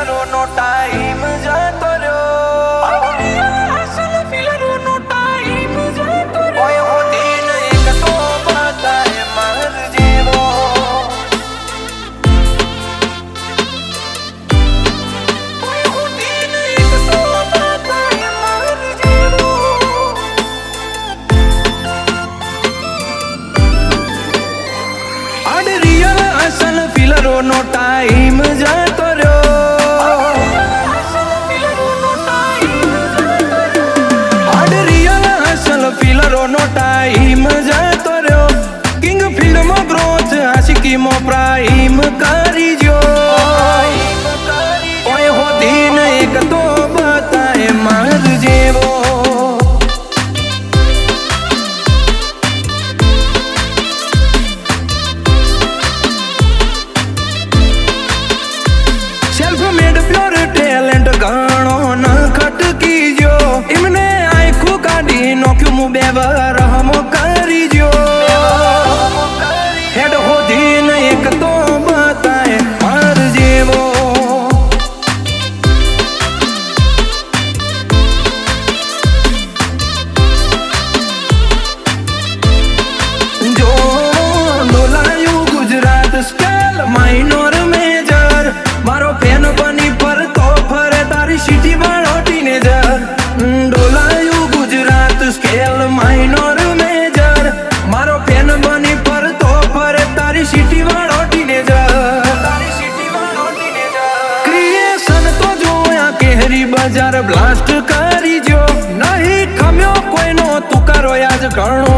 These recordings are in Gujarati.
ફિલરો નો ટાઈમ જતો રહ્યો કોઈ હોતી ન એક તો આશિકીમાં પ્રાઈમ કરી જો ઓય હોતી ન એક તો બતાય માર જેવો. સેલ્ફ મેડ પ્યોર ટેલેન્ટ ઘણો ન ખટકી જો એમને આખું કાઢી નોખ્યું મુ બે વરહમો બ્લાસ્ટ કરી જો નહીં ખમ્યો કોઈનો તુકારો આજ ઘણો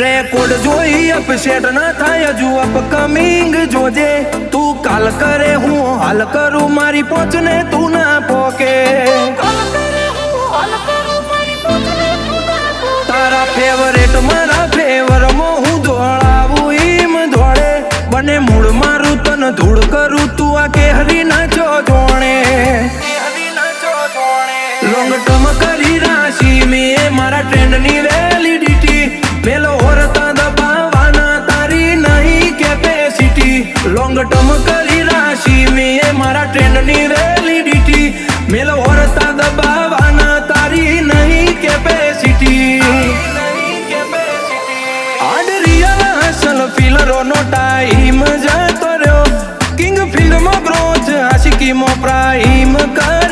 રેકોર્ડ જોઈ અપસેટ ના થાય હજુ અપકમિંગ જોજે. તું કાલ કરે હું હાલ કરું મારી પહોંચને તું ના પોકે. તારા ફેવરેટ મારા ફેવર મો હું દોડાવું ઈમ દોડે બને મૂળ મારું તન ધૂળ કરું તું આ કેહરી ના જોણે ટર્મ કરી રાશી, મેં મારા ટ્રેન્ડની વેલિડિટી મેલ ઓરતા દબાવાના તારી નહીં કેપેસિટી આડ રિયલ અસલ ફિલરો નો ટાઈમ જતો રહ્યો કિંગ ફિલ્ડમાં ગ્રોથ આશિકીમાં પ્રાઈમ કરી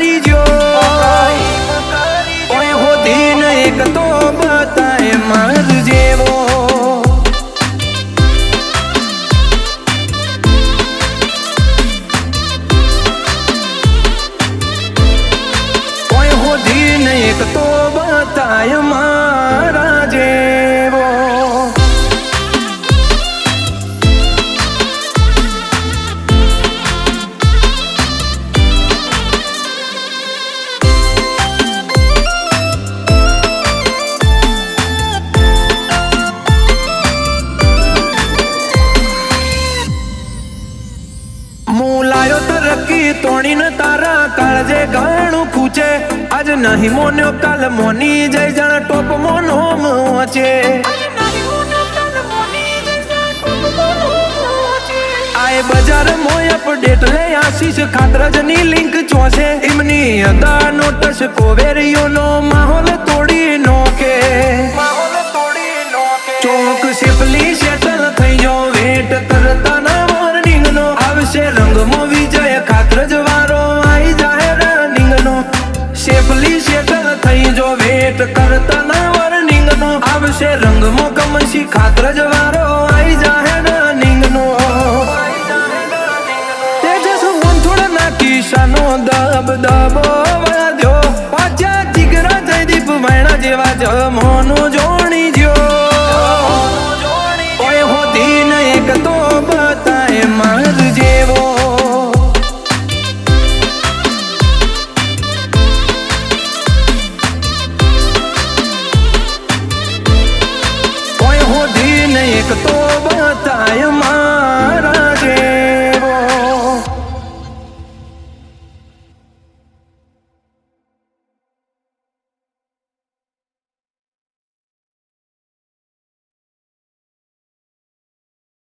બતાય મારા જેવો. મુલાયો તરકી તોડીને તારા કાળજે આજ નહીં મોન્યો કાલ મોની જય જણ ટોપ મોનો છે. આય બજાર મોય અપડેટ લે આશીષ ખાતરજની લિંક ચોસે. એમની અદા નોટસ કોવેરિયો નો માહોલ તોડી નોકે માહોલ તોડી નોકે ચોક સિપલી સેટલ ફેસિલિટેટર થઈ જો વેટ કરતા ના વર્નિંગ નો આવશે રંગ મો કમસી ખાતર જવારો આઈ જાહે રનિંગ નો તેજસ હું થોડા ના કિશાનો દબ દબો વાદ્યો પાછા જીગરા જયદીપ મૈણા જેવા જમોનું